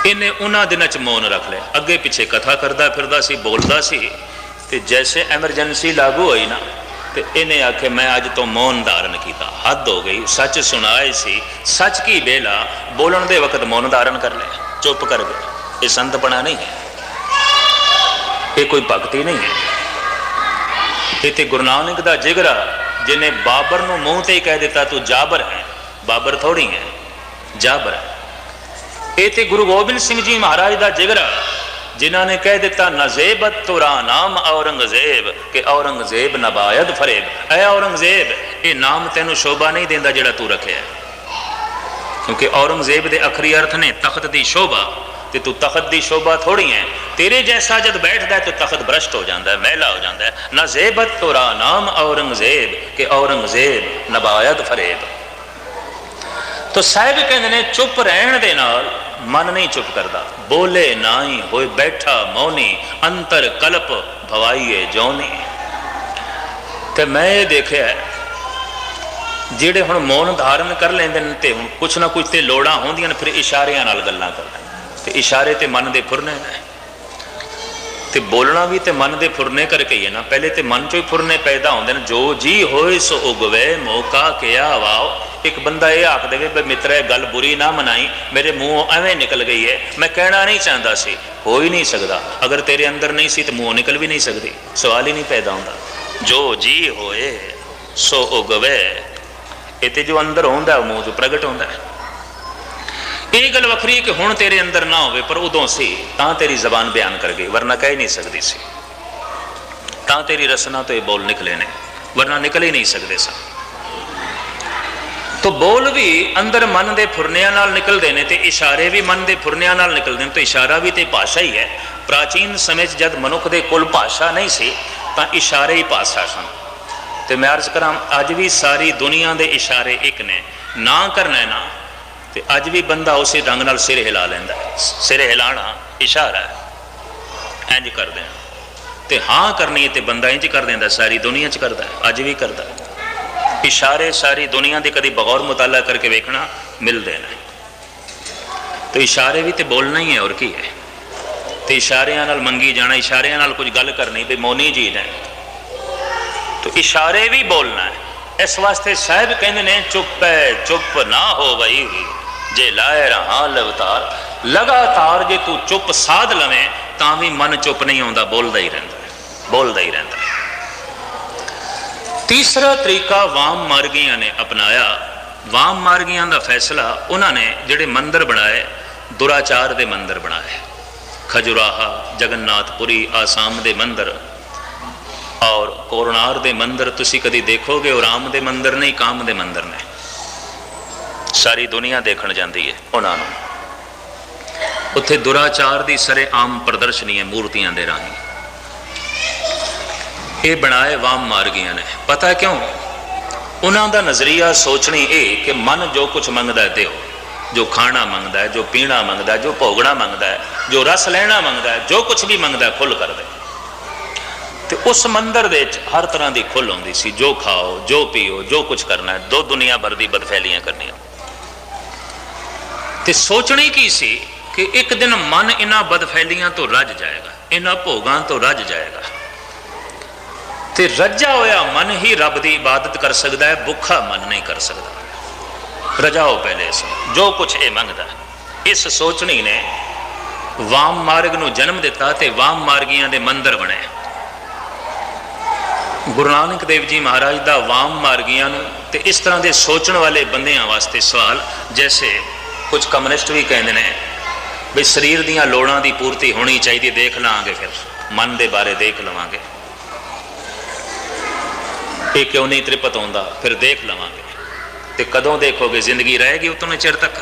ਇਹਨੇ ਉਹਨਾਂ ਦਿਨਾਂ ਚ ਮੌਨ ਰੱਖ ਲਿਆ। ਅੱਗੇ ਪਿੱਛੇ ਕਥਾ ਕਰਦਾ ਫਿਰਦਾ ਸੀ, ਬੋਲਦਾ ਸੀ ਤੇ ਜੈਸੇ ਐਮਰਜੈਂਸੀ ਲਾਗੂ ਹੋਈ ਨਾ ਤੇ ਇਹਨੇ ਆਖੇ ਮੈਂ ਅੱਜ ਤੋਂ ਮੌਨ ਧਾਰਨ ਕੀਤਾ। ਹੱਦ ਹੋ ਗਈ। ਸੱਚ ਸੁਣਾਏ ਸੀ। ਸੱਚ ਕੀ ਬੇਲਾ ਬੋਲਣ ਦੇ ਵਕਤ ਮੌਨ ਧਾਰਨ ਕਰ ਲਿਆ। ਚੁੱਪ ਕਰ ਗਿਆ। ਇਹ ਸੰਤਪਣਾ ਨਹੀਂ ਹੈ। ਇਹ ਕੋਈ ਭਗਤੀ ਨਹੀਂ ਹੈ। ਇਹ ਗੁਰੂ ਨਾਨਕ ਦਾ ਜਿਗਰਾ, ਜਿਹਨੇ ਬਾਬਰ ਨੂੰ ਮੂੰਹ ਤੇ ਹੀ ਕਹਿ ਦਿੱਤਾ, ਤੂੰ ਜਾਬਰ ਹੈ, ਬਾਬਰ ਥੋੜੀ ਹੈ, ਜਾਬਰ ਹੈ। ਇਹ ਗੁਰੂ ਗੋਬਿੰਦ ਸਿੰਘ ਜੀ ਮਹਾਰਾਜ ਦਾ ਜਿਗਰਾ, ਜਿਨ੍ਹਾਂ ਨੇ ਕਹਿ ਦਿੱਤਾ, ਨਜ਼ੇਬਤ ਤੁਰਾ ਨਾਮ ਔਰੰਗਜ਼ੇਬ, ਕਿ ਔਰੰਗਜ਼ੇਬ ਨਬਾਇਦ ਫਰੇਬ। ਐ ਔਰੰਗਜ਼ੇਬ, ਇਹ ਨਾਮ ਤੈਨੂੰ ਸ਼ੋਭਾ ਨਹੀਂ ਦਿੰਦਾ ਜਿਹੜਾ ਤੂੰ ਰੱਖਿਆ ਕਿਉਂਕਿ ਔਰੰਗਜ਼ੇਬ ਦੇ ਅਖਰੀ ਅਰਥ ਨੇ ਤਖਤ ਦੀ ਸ਼ੋਭਾ, ਤੇ ਤੂੰ ਤਖਤ ਦੀ ਸ਼ੋਭਾ ਥੋੜੀ ਹੈ ਤੇਰੇ ਜੈਸਾ ਜਦ ਬੈਠਦਾ ਹੈ ਤਾਂ ਤਖਤ ਭ੍ਰਸ਼ਟ ਹੋ ਜਾਂਦਾ ਮਹਿਲਾ ਹੋ ਜਾਂਦਾ ਨਾ ਜੇਬਤ ਤੋਰਾ ਨਾਮ ਔਰੰਗਜ਼ੇਬ, ਕਿ ਔਰੰਗਜ਼ੇਬ ਨਬਾਇਦ ਫਰੇਬ। ਤੋ ਸਾਹਿਬ ਕਹਿੰਦੇ ਨੇ, ਚੁੱਪ ਰਹਿਣ ਦੇ ਨਾਲ ਮਨ ਨਹੀਂ ਚੁੱਪ ਕਰਦਾ। ਬੋਲੇ ਨਾਹੀ ਹੋਏ ਬੈਠਾ ਮੌਨੀ, ਅੰਤਰ ਕਲਪ ਭਵਾਈਏ ਜੋਨੀ। ਤੇ ਮੈਂ ਇਹ ਦੇਖਿਆ ਜਿਹੜੇ ਹੁਣ ਮੌਨ ਧਾਰਨ ਕਰ ਲੈਂਦੇ ਨੇ ਤੇ ਹੁਣ ਕੁਛ ਨਾ ਕੁਛ ਤੇ ਲੋੜਾਂ ਹੁੰਦੀਆਂ ਨੇ, ਫਿਰ ਇਸ਼ਾਰਿਆਂ ਨਾਲ ਗੱਲਾਂ ਕਰਦੇ ਨੇ। ਤੇ ਇਸ਼ਾਰੇ ਤੇ ਮਨ ਦੇ ਫੁਰਨੇ ਨੇ। ਤੇ ਬੋਲਣਾ ਵੀ ਤੇ ਮਨ ਦੇ ਫੁਰਨੇ ਕਰਕੇ ਹੀ ਹੈ ਨਾ। ਪਹਿਲੇ ਤੇ ਮਨ ਚੋਂ ਹੀ ਫੁਰਨੇ ਪੈਦਾ ਹੁੰਦੇ ਨੇ। ਜੋ ਜੀ ਹੋਏ ਸੋ ਉਗਵੇ, ਮੌਕਾ ਕਿਆ ਵਾਓ। ਇੱਕ ਬੰਦਾ ਇਹ ਆਖ ਦੇਵੇ ਵੀ ਮਿੱਤਰਾ ਇਹ ਗੱਲ ਬੁਰੀ ਨਾ ਮਨਾਈ। ਮੇਰੇ ਮੂੰਹੋਂ ਐਵੇਂ ਨਿਕਲ ਗਈ ਹੈ। ਮੈਂ ਕਹਿਣਾ ਨਹੀਂ ਚਾਹੁੰਦਾ ਸੀ। ਹੋ ਹੀ ਨਹੀਂ ਸਕਦਾ। ਅਗਰ ਤੇਰੇ ਅੰਦਰ ਨਹੀਂ ਸੀ ਤੇ ਮੂੰਹੋਂ ਨਿਕਲ ਵੀ ਨਹੀਂ ਸਕਦੀ। ਸਵਾਲ ਹੀ ਨਹੀਂ ਪੈਦਾ ਹੁੰਦਾ। ਜੋ ਜੀ ਹੋਏ, ਸੋ ਉਗਵੇ। ਇਹ ਤੇ ਜੋ ਅੰਦਰ ਹੁੰਦਾ ਉਹ ਮੂੰਹ ਤੋਂ ਪ੍ਰਗਟ ਹੁੰਦਾ ਹੈ। ਇਹ ਗੱਲ ਵੱਖਰੀ ਕਿ ਹੁਣ ਤੇਰੇ ਅੰਦਰ ਨਾ ਹੋਵੇ, ਪਰ ਉਦੋਂ ਸੀ, ਤਾਂ ਤੇਰੀ ਜ਼ਬਾਨ ਬਿਆਨ ਕਰ ਗਈ, ਵਰਨਾ ਕਹਿ ਨਹੀਂ ਸਕਦੀ ਸੀ। ਤਾਂ ਤੇਰੀ ਰਸਨਾ ਤੋਂ ਇਹ ਬੋਲ ਨਿਕਲੇ ਨੇ, ਵਰਨਾ ਨਿਕਲ ਹੀ ਨਹੀਂ ਸਕਦੇ ਸਨ। ਤੋ ਬੋਲ ਵੀ ਅੰਦਰ ਮਨ ਦੇ ਫੁਰਨਿਆਂ ਨਾਲ ਨਿਕਲਦੇ ਨੇ ਤੇ ਇਸ਼ਾਰੇ ਵੀ ਮਨ ਦੇ ਫੁਰਨਿਆਂ ਨਾਲ ਨਿਕਲਦੇ ਨੇ, ਤੇ ਇਸ਼ਾਰਾ ਵੀ ਤੇ ਭਾਸ਼ਾ ਹੀ ਹੈ। ਪ੍ਰਾਚੀਨ ਸਮੇਂ 'ਚ ਜਦ ਮਨੁੱਖ ਦੇ ਕੋਲ ਭਾਸ਼ਾ ਨਹੀਂ ਸੀ, ਤਾਂ ਇਸ਼ਾਰੇ ਹੀ ਭਾਸ਼ਾ ਸਨ। ਤੇ ਮੈਂ ਅਰਜ਼ ਕਰਾਂ, ਅੱਜ ਵੀ ਸਾਰੀ ਦੁਨੀਆ ਦੇ ਇਸ਼ਾਰੇ ਇੱਕ ਨੇ, ਨਾ ਕਰਨਾ ਨਾ ਤੇ ਅੱਜ ਵੀ ਬੰਦਾ ਉਸੇ ਢੰਗ ਨਾਲ ਸਿਰ ਹਿਲਾ ਲੈਂਦਾ ਸਿਰ ਹਿਲਾਣਾ ਇਸ਼ਾਰਾ ਹੈ। ਇੰਜ ਕਰਦੇ ਆ ਤੇ ਹਾਂ ਕਰਨੀ ਹੈ ਤੇ ਬੰਦਾ ਇੰਜ ਕਰ ਦਿੰਦਾ ਸਾਰੀ ਦੁਨੀਆ 'ਚ ਕਰਦਾ ਅੱਜ ਵੀ ਕਰਦਾ ਇਸ਼ਾਰੇ ਸਾਰੀ ਦੁਨੀਆ ਦੇ ਕਦੀ ਬਗੌਰ ਮੁਤਾਲਾ ਕਰਕੇ ਵੇਖਣਾ ਮਿਲਦੇ ਨੇ। ਤੇ ਇਸ਼ਾਰੇ ਵੀ ਤੇ ਬੋਲਣਾ ਹੀ ਹੈ ਔਰ ਕੀ ਹੈ। ਤੇ ਇਸ਼ਾਰਿਆਂ ਨਾਲ ਮੰਗੀ ਜਾਣਾ, ਇਸ਼ਾਰਿਆਂ ਨਾਲ ਕੁਝ ਗੱਲ ਕਰਨੀ ਵੀ ਮੋਨੀ ਜੀ ਨੇ। ਤੋ ਇਸ਼ਾਰੇ ਵੀ ਬੋਲਣਾ ਹੈ। ਇਸ ਵਾਸਤੇ ਸਾਹਿਬ ਕਹਿੰਦੇ ਨੇ, ਚੁੱਪ ਹੈ, ਚੁੱਪ ਨਾ ਹੋ ਬਈ। ਜੇ ਲਾਇ ਰਹਾ ਲਵਤਾਰ, ਲਗਾਤਾਰ ਜੇ ਤੂੰ ਚੁੱਪ ਸਾਧ ਲਵੇਂ, ਤਾਂ ਵੀ ਮਨ ਚੁੱਪ ਨਹੀਂ ਆਉਂਦਾ, ਬੋਲਦਾ ਹੀ ਰਹਿੰਦਾ ਬੋਲਦਾ ਹੀ ਰਹਿੰਦਾ ਤੀਸਰਾ ਤਰੀਕਾ ਵਾਮ ਮਾਰਗੀਆਂ ਨੇ ਅਪਣਾਇਆ। ਵਾਮ ਮਾਰਗੀਆਂ ਦਾ ਫੈਸਲਾ ਉਹਨਾਂ ਨੇ ਜਿਹੜੇ ਮੰਦਰ ਬਣਾਏ, ਦੁਰਾਚਾਰ ਦੇ ਮੰਦਰ ਬਣਾਏ। ਖਜੁਰਾਹਾ, ਜਗਨਨਾਥਪੁਰੀ, ਆਸਾਮ ਦੇ ਮੰਦਰ ਔਰ ਕੋਰਨਾਰ ਦੇ ਮੰਦਰ ਤੁਸੀਂ ਕਦੀ ਦੇਖੋਗੇ, ਉਹ ਰਾਮ ਦੇ ਮੰਦਰ ਨਹੀਂ, ਕਾਮ ਦੇ ਮੰਦਰ ਨੇ। ਸਾਰੀ ਦੁਨੀਆ ਦੇਖਣ ਜਾਂਦੀ ਹੈ ਉਹਨਾਂ ਨੂੰ। ਉੱਥੇ ਦੁਰਾਚਾਰ ਦੀ ਸਰੇ ਆਮ ਪ੍ਰਦਰਸ਼ਨੀ ਹੈ ਮੂਰਤੀਆਂ ਦੇ ਰਾਹੀਂ। ਇਹ ਬਣਾਏ ਵਾਮ ਮਾਰਗੀਆਂ ਨੇ। ਪਤਾ ਕਿਉਂ? ਉਹਨਾਂ ਦਾ ਨਜ਼ਰੀਆ ਸੋਚਣੀ ਇਹ ਕਿ ਮਨ ਜੋ ਕੁਝ ਮੰਗਦਾ ਹੈ ਦਿਓ। ਜੋ ਖਾਣਾ ਮੰਗਦਾ ਹੈ, ਜੋ ਪੀਣਾ ਮੰਗਦਾ ਹੈ, ਜੋ ਭੋਗਣਾ ਮੰਗਦਾ ਹੈ, ਜੋ ਰਸ ਲੈਣਾ ਮੰਗਦਾ ਹੈ, ਜੋ ਕੁਝ ਵੀ ਮੰਗਦਾ ਖੁੱਲ ਕਰ ਦੇ। ਤੇ ਉਸ ਮੰਦਰ ਦੇ ਵਿੱਚ ਹਰ ਤਰ੍ਹਾਂ ਦੀ ਖੁੱਲ ਹੁੰਦੀ ਸੀ। ਜੋ ਖਾਓ, ਜੋ ਪੀਓ, ਜੋ ਕੁਝ ਕਰਨਾ ਹੈ, ਦੋ ਦੁਨੀਆ ਭਰ ਦੀ ਬਦਫੈਲੀਆਂ ਕਰਨੀਆਂ। ਤੇ ਸੋਚਣੀ ਕੀ ਸੀ ਕਿ ਇੱਕ ਦਿਨ ਮਨ ਇਹਨਾਂ ਬਦਫੈਲੀਆਂ ਤੋਂ ਰੱਜ ਜਾਏਗਾ ਇਹਨਾਂ ਭੋਗਾਂ ਤੋਂ ਰੱਜ ਜਾਏਗਾ। ਤੇ ਰੱਜਾ ਹੋਇਆ ਮਨ ਹੀ ਰੱਬ ਦੀ ਇਬਾਦਤ ਕਰ ਸਕਦਾ ਹੈ, ਭੁੱਖਾ ਮਨ ਨਹੀਂ ਕਰ ਸਕਦਾ। ਰਜਾਓ ਪਹਿਲੇ ਇਸ ਜੋ ਕੁਝ ਇਹ ਮੰਗਦਾ। ਇਸ ਸੋਚਣੀ ਨੇ ਵਾਮ ਮਾਰਗ ਨੂੰ ਜਨਮ ਦਿੱਤਾ ਤੇ ਵਾਮ ਮਾਰਗੀਆਂ ਦੇ ਮੰਦਰ ਬਣੇ। ਗੁਰੂ ਨਾਨਕ ਦੇਵ ਜੀ ਮਹਾਰਾਜ ਦਾ ਵਾਮ ਮਾਰਗੀਆਂ ਨੂੰ ਤੇ ਇਸ ਤਰ੍ਹਾਂ ਦੇ ਸੋਚਣ ਵਾਲੇ ਬੰਦਿਆਂ ਵਾਸਤੇ ਸਵਾਲ, ਜੈਸੇ ਕੁਝ ਕਮਿਊਨਿਸਟ ਵੀ ਕਹਿੰਦੇ ਨੇ ਵੀ ਸਰੀਰ ਦੀਆਂ ਲੋੜਾਂ ਦੀ ਪੂਰਤੀ ਹੋਣੀ ਚਾਹੀਦੀ ਦੇਖ ਲਾਂਗੇ ਫਿਰ। ਮਨ ਦੇ ਬਾਰੇ ਦੇਖ ਲਵਾਂਗੇ। ਇਹ ਕਿਉਂ ਨਹੀਂ ਤ੍ਰਿਪਤ ਹੁੰਦਾ ਫਿਰ ਦੇਖ ਲਵਾਂਗੇ। ਤੇ ਕਦੋਂ ਦੇਖੋਗੇ? ਜ਼ਿੰਦਗੀ ਰਹੇਗੀ ਉਤਨੇ ਚਿਰ ਤੱਕ।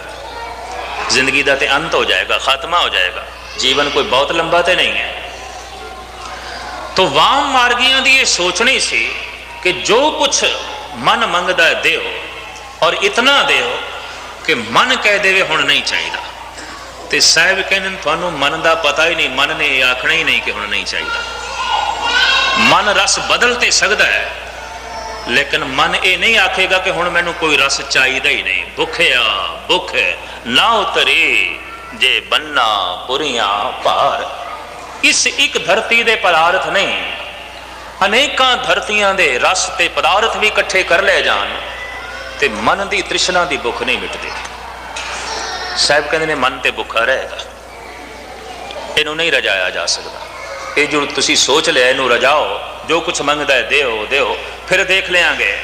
ਜ਼ਿੰਦਗੀ ਦਾ ਤੇ ਅੰਤ ਹੋ ਜਾਏਗਾ, ਖਾਤਮਾ ਹੋ ਜਾਏਗਾ। ਜੀਵਨ ਕੋਈ ਬਹੁਤ ਲੰਬਾ ਤੇ ਨਹੀਂ ਹੈ। ਤੋ ਵਾਮ ਮਾਰਗੀਆਂ ਦੀ ਇਹ ਸੋਚਣੀ ਸੀ ਕਿ ਜੋ ਕੁਛ ਮਨ ਮੰਗਦਾ ਹੈ ਦਿਓ ਔਰ ਇਤਨਾ ਦਿਓ ਕਿ ਮਨ ਕਹਿ ਦੇਵੇ ਹੁਣ ਨਹੀਂ ਚਾਹੀਦਾ। ਤੇ ਸਾਹਿਬ ਕਹਿੰਦੇ ਤੁਹਾਨੂੰ ਮਨ ਦਾ ਪਤਾ ਹੀ ਨਹੀਂ, ਮਨ ਨੇ ਇਹ ਆਖਣਾ ਹੀ ਨਹੀਂ ਕਿ ਹੁਣ ਨਹੀਂ ਚਾਹੀਦਾ। ਮਨ ਰਸ ਬਦਲ ਤੇ ਸਕਦਾ ਹੈ, ਲੇਕਿਨ ਮਨ ਇਹ ਨਹੀਂ ਆਖੇਗਾ ਕਿ ਹੁਣ ਮੈਨੂੰ ਕੋਈ ਰਸ ਚਾਹੀਦਾ ਹੀ ਨਹੀਂ। ਭੁੱਖਿਆ, ਭੁੱਖ, ਨਾ ਉਤਰੇ, ਜੇ ਬੰਨਾ ਪੁਰੀਆਂ ਭਾਰ। ਇਸ ਇੱਕ ਧਰਤੀ ਦੇ ਪਦਾਰਥ ਨਹੀਂ ਅਨੇਕਾਂ ਧਰਤੀਆਂ ਦੇ ਰਸ ਤੇ ਪਦਾਰਥ ਵੀ ਇਕੱਠੇ ਕਰ ਲਏ ਜਾਣ। ਤੇ ਮਨ ਦੀ ਤ੍ਰਿਸ਼ਨਾ ਦੀ ਭੁੱਖ ਨਹੀਂ ਮਿਟਦੀ। ਸਾਹਿਬ ਕਹਿੰਦੇ ਨੇ, ਮਨ ਤੇ ਭੁੱਖਾ ਰਹੇਗਾ। ਇਹਨੂੰ ਨਹੀਂ ਰਜਾਇਆ ਜਾ ਸਕਦਾ। ਇਹ ਜੋ ਤੁਸੀਂ ਸੋਚ ਲਿਆ, ਇਹਨੂੰ ਰਜਾਓ। ਜੋ ਕੁਝ ਮੰਗਦਾ ਹੈ, ਦਿਓ ਦਿਓ। ਫਿਰ ਦੇਖ ਲਿਆਂਗੇ।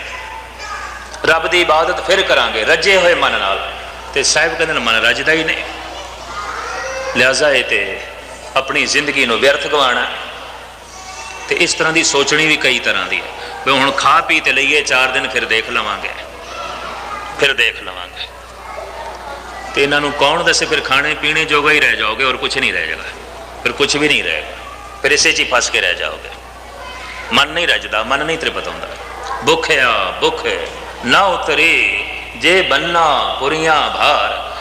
ਰੱਬ ਦੀ ਇਬਾਦਤ ਫਿਰ ਕਰਾਂਗੇ, ਰੱਜੇ ਹੋਏ ਮਨ ਨਾਲ। ਤੇ ਸਾਹਿਬ ਕਹਿੰਦੇ ਨੇ, ਮਨ ਰੱਜਦਾ ਹੀ ਨਹੀਂ। ਲਿਆਜ਼ਾ, ਇਹ ਤੇ ਆਪਣੀ ਜ਼ਿੰਦਗੀ ਨੂੰ ਵਿਅਰਥ ਗਵਾਣਾ ਤੇ ਇਸ ਤਰ੍ਹਾਂ ਦੀ ਸੋਚਣੀ ਵੀ ਕਈ ਤਰ੍ਹਾਂ ਦੀ ਹੈ। ਵੀ ਹੁਣ ਖਾ ਪੀ ਤੇ ਲਈਏ 4 ਦਿਨ ਫਿਰ ਦੇਖ ਲਵਾਂਗੇ। ਫਿਰ ਦੇਖ ਲਵਾਂਗੇ। ਤੇ ਇਹਨਾਂ ਨੂੰ ਕੌਣ ਦੱਸੇ, ਫਿਰ ਖਾਣੇ ਪੀਣੇ ਜੋਗਾ ਹੀ ਰਹਿ ਜਾਓਗੇ ਔਰ ਕੁਝ ਨਹੀਂ ਰਹਿ ਜਾਏਗਾ ਫਿਰ ਕੁਝ ਵੀ ਨਹੀਂ ਰਹੇਗਾ ਫਿਰ ਇਸੇ 'ਚ ਹੀ ਫਸ ਕੇ ਰਹਿ ਜਾਓਗੇ। ਮਨ ਨਹੀਂ ਰਜਦਾ, ਮਨ ਨਹੀਂ ਤ੍ਰਿਪਤ ਹੁੰਦਾ। ਭੁੱਖਿਆ ਭੁੱਖ, ਨਾ ਉਤਰੀ, ਜੇ ਬੰਨਾ ਪੁਰੀਆਂ ਭਾਰ।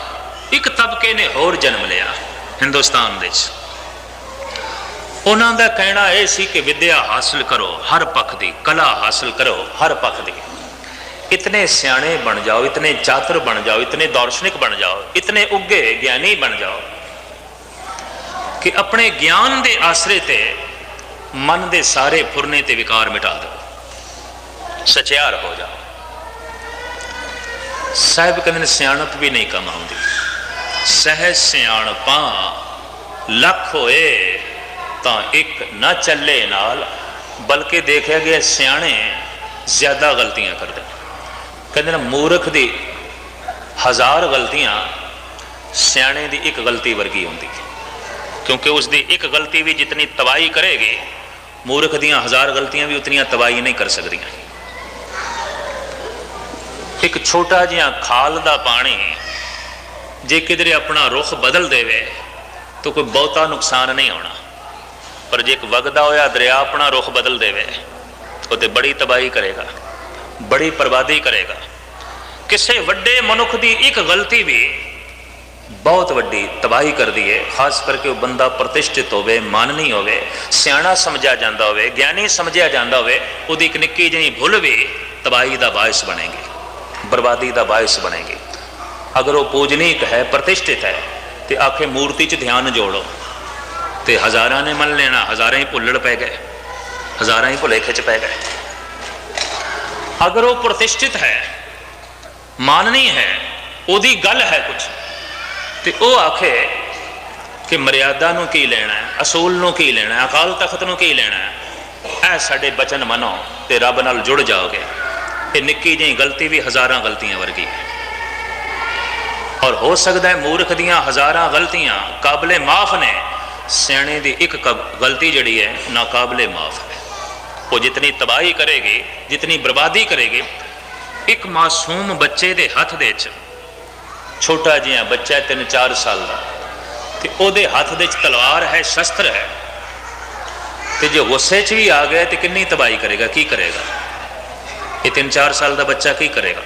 ਇੱਕ ਤਬਕੇ ਨੇ ਹੋਰ ਜਨਮ ਲਿਆ ਹਿੰਦੁਸਤਾਨ ਵਿੱਚ। ਉਹਨਾਂ ਦਾ ਕਹਿਣਾ ਇਹ ਸੀ ਕਿ ਵਿਦਿਆ ਹਾਸਲ ਕਰੋ, ਹਰ ਪੱਖ ਦੀ, ਕਲਾ ਹਾਸਲ ਕਰੋ, ਹਰ ਪੱਖ ਦੀ। ਇਤਨੇ ਸਿਆਣੇ ਬਣ ਜਾਓ ਇਤਨੇ ਚਾਤਰ ਬਣ ਜਾਓ ਇਤਨੇ ਦਾਰਸ਼ਨਿਕ ਬਣ ਜਾਓ ਇਤਨੇ ਉੱਗੇ ਗਿਆਨੀ ਬਣ ਜਾਓ ਕਿ ਆਪਣੇ ਗਿਆਨ ਦੇ ਆਸਰੇ ਤੇ ਮਨ ਦੇ ਸਾਰੇ ਫੁਰਨੇ ਤੇ ਵਿਕਾਰ ਮਿਟਾ ਦਿਓ ਸਚਿਆਰ ਹੋ ਜਾਓ ਸਾਹਿਬ ਕਹਿੰਦੇ ਨੇ ਸਿਆਣਪ ਵੀ ਨਹੀਂ ਕਮਾਉਂਦੀ ਸਹਿ ਸਿਆਣਪਾਂ ਲੱਖ ਹੋਏ ਤਾਂ ਇੱਕ ਨਾ ਚੱਲੇ ਨਾਲ ਬਲਕਿ ਦੇਖਿਆ ਗਿਆ ਸਿਆਣੇ ਜ਼ਿਆਦਾ ਗਲਤੀਆਂ ਕਰਦੇ ਕਹਿੰਦੇ ਨੇ ਮੂਰਖ ਦੀ ਹਜ਼ਾਰ ਗਲਤੀਆਂ ਸਿਆਣੇ ਦੀ ਇੱਕ ਗਲਤੀ ਵਰਗੀ ਹੁੰਦੀ ਹੈ। ਕਿਉਂਕਿ ਉਸ ਦੀ ਇੱਕ ਗਲਤੀ ਵੀ ਜਿਤਨੀ ਤਬਾਹੀ ਕਰੇਗੀ, ਮੂਰਖ ਦੀਆਂ ਹਜ਼ਾਰ ਗਲਤੀਆਂ ਵੀ ਉਤਨੀਆਂ ਤਬਾਹੀ ਨਹੀਂ ਕਰ ਸਕਦੀਆਂ। ਇੱਕ ਛੋਟਾ ਜਿਹਾ ਖਾਲ ਦਾ ਪਾਣੀ ਜੇ ਕਿਧਰੇ ਆਪਣਾ ਰੁਖ ਬਦਲ ਦੇਵੇ, ਤਾਂ ਕੋਈ ਬਹੁਤਾ ਨੁਕਸਾਨ ਨਹੀਂ ਹੋਣਾ ਪਰ ਜੇ ਇੱਕ ਵਗਦਾ ਹੋਇਆ ਦਰਿਆ ਆਪਣਾ ਰੁਖ ਬਦਲ ਦੇਵੇ ਉਹ ਤੇ ਬੜੀ ਤਬਾਹੀ ਕਰੇਗਾ। ਬੜੀ ਬਰਬਾਦੀ ਕਰੇਗਾ। ਕਿਸੇ ਵੱਡੇ ਮਨੁੱਖ ਦੀ ਇੱਕ ਗਲਤੀ ਵੀ ਬਹੁਤ ਵੱਡੀ ਤਬਾਹੀ ਕਰਦੀ ਹੈ ਖਾਸ ਕਰਕੇ ਉਹ ਬੰਦਾ ਪ੍ਰਤਿਸ਼ਠਿਤ ਹੋਵੇ, ਮਾਨਨੀ ਹੋਵੇ, ਸਿਆਣਾ ਸਮਝਿਆ ਜਾਂਦਾ ਹੋਵੇ, ਗਿਆਨੀ ਸਮਝਿਆ ਜਾਂਦਾ ਹੋਵੇ, ਉਹਦੀ ਇੱਕ ਨਿੱਕੀ ਜਿਹੀ ਭੁੱਲ ਵੀ ਤਬਾਹੀ ਦਾ ਬਾਇਸ ਬਣੇਗੀ, ਬਰਬਾਦੀ ਦਾ ਬਾਇਸ ਬਣੇਗੀ। ਅਗਰ ਉਹ ਪੂਜਨੀਕ ਹੈ, ਪ੍ਰਤਿਸ਼ਠਿਤ ਹੈ, ਤੇ ਆਖੇ ਮੂਰਤੀ 'ਚ ਧਿਆਨ ਜੋੜੋ, ਤੇ ਹਜ਼ਾਰਾਂ ਨੇ ਮੰਨ ਲੈਣਾ, ਹਜ਼ਾਰਾਂ ਹੀ ਭੁੱਲੜ ਪੈ ਗਏ, ਹਜ਼ਾਰਾਂ ਹੀ ਭੁਲੇਖੇ 'ਚ ਪੈ ਗਏ। ਅਗਰ ਉਹ ਪ੍ਰਤਿਸ਼ਠਿਤ ਹੈ, ਮਾਨਨੀ ਹੈ, ਉਹਦੀ ਗੱਲ ਹੈ ਕੁਝ ਤੇ ਉਹ ਆਖੇ ਕਿ ਮਰਿਆਦਾ ਨੂੰ ਕੀ ਲੈਣਾ ਹੈ, ਅਸੂਲ ਨੂੰ ਕੀ ਲੈਣਾ ਹੈ, ਅਕਾਲ ਤਖਤ ਨੂੰ ਕੀ ਲੈਣਾ ਹੈ? ਇਹ ਸਾਡੇ ਬਚਨ ਮੰਨੋ ਤੇ ਰੱਬ ਨਾਲ ਜੁੜ ਜਾਓਗੇ। ਇਹ ਨਿੱਕੀ ਜਿਹੀ ਗਲਤੀ ਵੀ ਹਜ਼ਾਰਾਂ ਗਲਤੀਆਂ ਵਰਗੀ ਹੈ। ਔਰ ਹੋ ਸਕਦਾ ਹੈ ਮੂਰਖ ਦੀਆਂ ਹਜ਼ਾਰਾਂ ਗਲਤੀਆਂ ਕਾਬਲੇ ਮਾਫ ਨੇ, ਸਿਆਣੇ ਦੀ ਇੱਕ ਕ- ਗਲਤੀ ਜਿਹੜੀ ਹੈ, ਨਾਕਾਬਲੇ ਮਾਫ। ਹੈ ਉਹ ਜਿਤਨੀ ਤਬਾਹੀ ਕਰੇਗੀ, ਜਿਤਨੀ ਬਰਬਾਦੀ ਕਰੇਗੀ, ਇੱਕ ਮਾਸੂਮ ਬੱਚੇ ਦੇ ਹੱਥ ਦੇ ਵਿੱਚ, ਛੋਟਾ ਜਿਹਾ ਬੱਚਾ 3-4 ਸਾਲ ਦਾ, ਤੇ ਉਹਦੇ ਹੱਥ ਦੇ ਵਿੱਚ ਤਲਵਾਰ ਹੈ, ਸ਼ਸਤਰ ਹੈ। ਤੇ ਜੇ ਗੁੱਸੇ 'ਚ ਵੀ ਆ ਗਿਆ, ਤੇ ਕਿੰਨੀ ਤਬਾਹੀ ਕਰੇਗਾ, ਕੀ ਕਰੇਗਾ? ਇਹ 3-4 ਸਾਲ ਦਾ ਬੱਚਾ ਕੀ ਕਰੇਗਾ?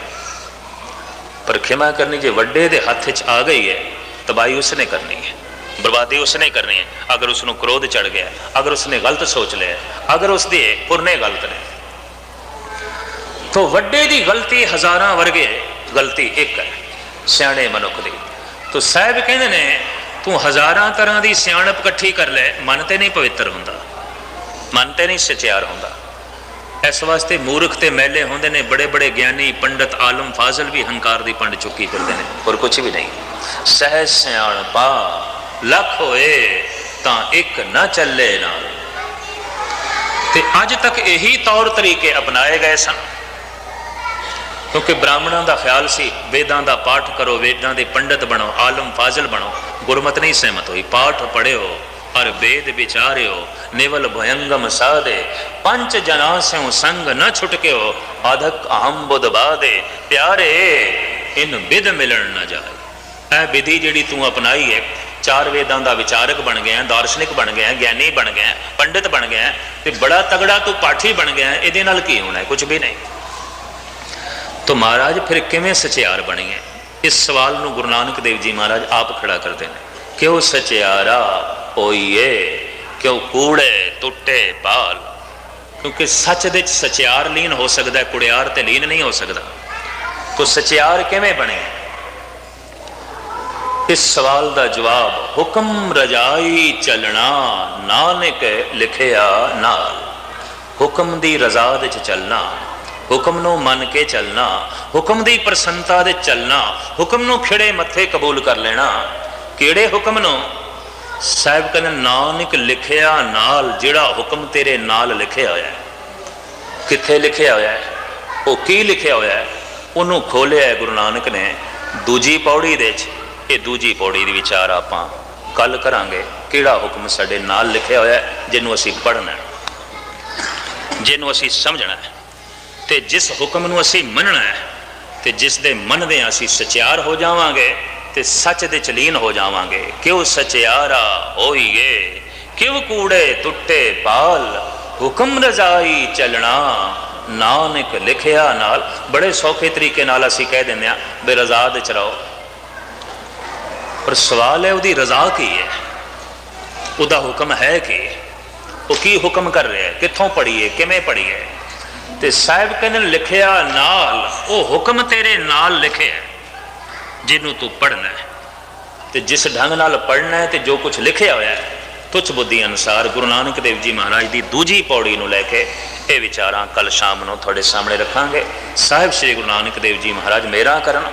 ਪਰ ਖਿਮਾ ਕਰਨੀ, ਜੇ ਵੱਡੇ ਦੇ ਹੱਥ 'ਚ ਆ ਗਈ ਹੈ, ਤਬਾਹੀ ਉਸਨੇ ਕਰਨੀ ਹੈ। ਬਰਬਾਦੀ ਉਸਨੇ ਕਰਨੀ ਹੈ। ਅਗਰ ਉਸ ਨੂੰ ਕ੍ਰੋਧ ਚੜ ਗਿਆ ਅਗਰ ਉਸਨੇ ਗਲਤ ਸੋਚ ਲਿਆ ਅਗਰ ਉਸਦੇ ਪੁਰਨੇ ਗਲਤ ਨੇ। ਤੋ ਵੱਡੇ ਦੀ ਗਲਤੀ ਹਜ਼ਾਰਾਂ ਵਰਗੇ ਗਲਤੀ ਇੱਕ ਹੈ, ਸਿਆਣੇ ਮਨੁੱਖ ਦੀ। ਤੋ ਸਾਹਿਬ ਕਹਿੰਦੇ ਨੇ, ਤੂੰ ਹਜ਼ਾਰਾਂ ਤਰ੍ਹਾਂ ਦੀ ਸਿਆਣਪ ਇਕੱਠੀ ਕਰ ਲੈ, ਮਨ ਤੇ ਨਹੀਂ ਪਵਿੱਤਰ ਹੁੰਦਾ, ਮਨ ਤੇ ਨਹੀਂ ਸਚਿਆਰ ਹੁੰਦਾ। ਇਸ ਵਾਸਤੇ ਮੂਰਖ ਤੇ ਮੈਲੇ ਹੁੰਦੇ ਨੇ, ਬੜੇ ਬੜੇ ਗਿਆਨੀ, ਪੰਡਤ, ਆਲਮ, ਫਾਜ਼ਲ ਵੀ ਹੰਕਾਰ ਦੀ ਪੰਡ ਚੁੱਕੀ ਫਿਰਦੇ ਨੇ, ਹੋਰ ਕੁਝ ਵੀ ਨਹੀਂ। ਸਹਿ ਸਿਆਣਪਾ ਲੱਖ ਹੋਏ ਤਾਂ ਇੱਕ ਨਾ ਚੱਲੇ ਨਾਲ। ਤੇ ਅੱਜ ਤੱਕ ਇਹੀ ਤੌਰ ਤਰੀਕੇ ਅਪਣਾਏ ਗਏ ਸਨ। ਕਿਉਂਕਿ ਬ੍ਰਾਹਮਣਾਂ ਦਾ ਖਿਆਲ ਸੀ, ਵੇਦਾਂ ਦਾ ਪਾਠ ਕਰੋ, ਵੇਦਾਂ ਦੇ ਪੰਡਤ ਬਣੋ, ਆਲਮ ਫਾਜ਼ਲ ਬਣੋ, ਗੁਰਮਤ ਨਹੀਂ ਸਹਿਮਤ ਹੋਈ। ਪਾਠ ਪੜਿਓ ਔਰ ਵੇਦ ਵਿਚਾਰਿਓ, ਨਿਵਲ ਭਯੰਗਮ ਸਾਦੇ ਪੰਜ ਜਨਾ ਸਿਉ ਸੰਗ ਨ ਛੁਟਕਿਓ, ਆਧਕ ਅਹੰ ਬੁਧ ਬਾਦੇ ਪਿਆਰੇ, ਇਨ ਵਿਦ ਮਿਲਣ ਨਾ ਜਾਏ। ਇਹ ਵਿਧੀ ਜਿਹੜੀ ਤੂੰ ਅਪਣਾਈ ਹੈ ਚਾਰ ਵੇਦਾਂ ਦਾ ਵਿਚਾਰਕ ਬਣ ਗਿਆ, ਦਾਰਸ਼ਨਿਕ ਬਣ ਗਿਆ, ਗਿਆਨੀ ਬਣ ਗਿਆ, ਪੰਡਿਤ ਬਣ ਗਿਆ ਤੇ ਬੜਾ ਤਗੜਾ ਤੂੰ ਪਾਠੀ ਬਣ ਗਿਆ, ਇਹਦੇ ਨਾਲ ਕੀ ਹੋਣਾ ਹੈ? ਕੁਝ ਵੀ ਨਹੀਂ। ਤੋ ਮਹਾਰਾਜ, ਫਿਰ ਕਿਵੇਂ ਸਚਿਆਰ ਬਣੀਏ ਇਸ ਸਵਾਲ ਨੂੰ ਗੁਰੂ ਨਾਨਕ ਦੇਵ ਜੀ ਮਹਾਰਾਜ ਆਪ ਖੜਾ ਕਰਦੇ ਨੇ। ਕਿਉ ਸਚਿਆਰਾ ਹੋਈਏ? ਕਿਉ ਕੂੜੇ ਟੁੱਟੇ ਬਾਲ? ਕਿਉਂਕਿ ਸੱਚ ਦੇ ਵਿੱਚ ਸਚਿਆਰ ਲੀਨ ਹੋ ਸਕਦਾ ਕੁੜਿਆਰ ਤੇ ਲੀਨ ਨਹੀਂ ਹੋ ਸਕਦਾ। ਤੋ ਸਚਿਆਰ ਕਿਵੇਂ ਬਣੇ? ਇਸ ਸਵਾਲ ਦਾ ਜਵਾਬ ਹੁਕਮ ਰਜਾਈ ਚੱਲਣਾ ਨਾਨਕ ਲਿਖਿਆ ਨਾਲ। ਹੁਕਮ ਦੀ ਰਜ਼ਾ ਦੇ ਚ ਚੱਲਣਾ, ਹੁਕਮ ਨੂੰ ਮੰਨ ਕੇ ਚੱਲਣਾ, ਹੁਕਮ ਦੀ ਪ੍ਰਸੰਨਤਾ ਦੇ ਚੱਲਣਾ, ਹੁਕਮ ਨੂੰ ਖਿੜੇ ਮੱਥੇ ਕਬੂਲ ਕਰ ਲੈਣਾ, ਕਿਹੜੇ ਹੁਕਮ ਨੂੰ? ਸਾਹਿਬ ਕਹਿੰਦੇ, ਨਾਨਕ ਲਿਖਿਆ ਨਾਲ, ਜਿਹੜਾ ਹੁਕਮ ਤੇਰੇ ਨਾਲ ਲਿਖਿਆ ਹੋਇਆ ਹੈ। ਕਿੱਥੇ ਲਿਖਿਆ ਹੋਇਆ ਹੈ? ਉਹ ਕੀ ਲਿਖਿਆ ਹੋਇਆ ਹੈ? ਉਹਨੂੰ ਖੋਲਿਆ ਗੁਰੂ ਨਾਨਕ ਨੇ ਦੂਜੀ ਪੌੜੀ ਦੇ ਵਿੱਚ। ਇਹ ਦੂਜੀ ਪੌੜੀ ਦੀ ਵਿਚਾਰ ਆਪਾਂ ਕੱਲ ਕਰਾਂਗੇ ਕਿਹੜਾ ਹੁਕਮ ਸਾਡੇ ਨਾਲ ਲਿਖਿਆ ਹੋਇਆ ਜਿਹਨੂੰ ਅਸੀਂ ਪੜ੍ਹਨਾ ਹੈ, ਜਿਹਨੂੰ ਅਸੀਂ ਸਮਝਣਾ ਹੈ ਤੇ ਜਿਸ ਹੁਕਮ ਨੂੰ ਅਸੀਂ ਮੰਨਣਾ ਹੈ ਤੇ ਜਿਸ ਦੇ ਮੰਨਦੇ ਹਾਂ ਅਸੀਂ ਸਚਿਆਰ ਹੋ ਜਾਵਾਂਗੇ ਤੇ ਸੱਚ ਦੇ ਚਲੀਨ ਹੋ ਜਾਵਾਂਗੇ। ਕਿਉ ਸਚਿਆਰਾ ਹੋਈਏ? ਕਿਉ ਕੂੜੇ ਟੁੱਟੇ ਪਾਲ? ਹੁਕਮ ਰਜ਼ਾਈ ਚੱਲਣਾ, ਨਾਨਕ ਲਿਖਿਆ ਨਾਲ। ਬੜੇ ਸੌਖੇ ਤਰੀਕੇ ਨਾਲ ਅਸੀਂ ਕਹਿ ਦਿੰਦੇ ਆ ਬੇ ਰਜ਼ਾ ਦੇ ਚ ਰਹੋ ਪਰ ਸਵਾਲ ਹੈ, ਉਹਦੀ ਰਜ਼ਾ ਕੀ ਹੈ? ਉਹਦਾ ਹੁਕਮ ਹੈ ਕੀ? ਉਹ ਕੀ ਹੁਕਮ ਕਰ ਰਿਹਾ ਹੈ? ਕਿੱਥੋਂ ਪੜੀਏ ਕਿਵੇਂ ਪੜੀਏ ਤੇ ਸਾਹਿਬ ਕਹਿੰਦੇ ਲਿਖਿਆ ਨਾਲ, ਉਹ ਹੁਕਮ ਤੇਰੇ ਨਾਲ ਲਿਖਿਆ ਜਿਹਨੂੰ ਤੂੰ ਪੜਨਾ ਹੈ। ਤੇ ਜਿਸ ਢੰਗ ਨਾਲ ਪੜਨਾ ਹੈ ਤੇ ਜੋ ਕੁਝ ਲਿਖਿਆ ਹੋਇਆ ਹੈ, ਤੁਛ ਬੁੱਧੀ ਅਨੁਸਾਰ ਗੁਰੂ ਨਾਨਕ ਦੇਵ ਜੀ ਮਹਾਰਾਜ ਦੀ ਦੂਜੀ ਪੌੜੀ ਨੂੰ ਲੈ ਕੇ ਇਹ ਵਿਚਾਰਾਂ ਕੱਲ ਸ਼ਾਮ ਨੂੰ ਤੁਹਾਡੇ ਸਾਹਮਣੇ ਰੱਖਾਂਗੇ। ਸਾਹਿਬ ਸ੍ਰੀ ਗੁਰੂ ਨਾਨਕ ਦੇਵ ਜੀ ਮਹਾਰਾਜ, ਮੇਰਾ ਕਰਨ।